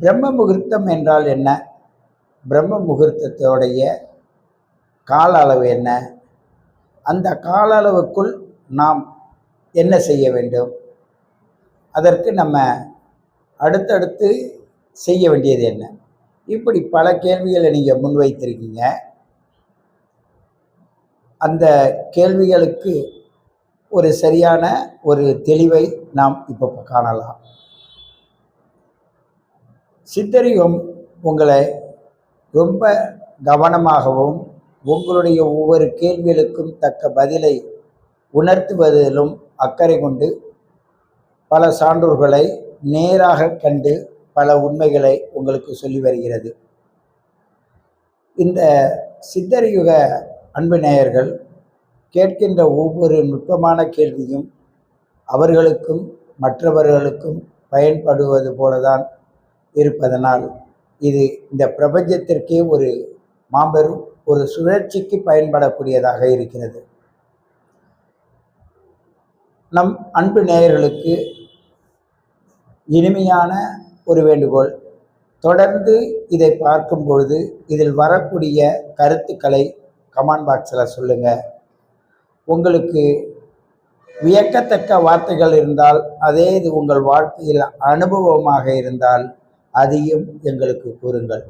பிரம்ம முகூர்த்தம் என்றால் என்ன? பிரம்ம முகூர்த்தத்தோடைய கால அளவு என்ன? அந்த கால அளவுக்குள் நாம் என்ன செய்ய வேண்டும்? அதற்கு நம்ம அடுத்தடுத்து செய்ய வேண்டியது என்ன? இப்படி பல கேள்விகளை நீங்கள் முன்வைத்திருக்கீங்க. அந்த கேள்விகளுக்கு ஒரு சரியான ஒரு தெளிவை நாம் இப்போ காணலாம். சித்தரிகம் உங்களை ரொம்ப கவனமாகவும் உங்களுடைய ஒவ்வொரு கேள்விகளுக்கும் தக்க பதிலை உணர்த்துவதிலும் அக்கறை கொண்டு பல சான்றோர்களை நேராக கண்டு பல உண்மைகளை உங்களுக்கு சொல்லி வருகிறது. இந்த சித்தரியுக அன்பு நேயர்கள் கேட்கின்ற ஒவ்வொரு நுட்பமான கேள்வியும் அவர்களுக்கும் மற்றவர்களுக்கும் பயன்படுவது போலதான் இருப்பதனால் இது இந்த பிரபஞ்சத்திற்கே ஒரு மாபெரும் ஒரு சுழற்சிக்கு பயன்படக்கூடியதாக இருக்கிறது. நம் அன்பு நேயர்களுக்கு இனிமையான ஒரு வேண்டுகோள். தொடர்ந்து இதை பார்க்கும் பொழுது இதில் வரக்கூடிய கருத்துக்களை கமெண்ட் பாக்ஸில் சொல்லுங்கள் உங்களுக்கு வியக்கத்தக்க வார்த்தைகள் இருந்தால் அதே இது உங்கள் வாழ்க்கையில் அனுபவமாக இருந்தால் அதையும் எங்களுக்கு கூறுங்கள்.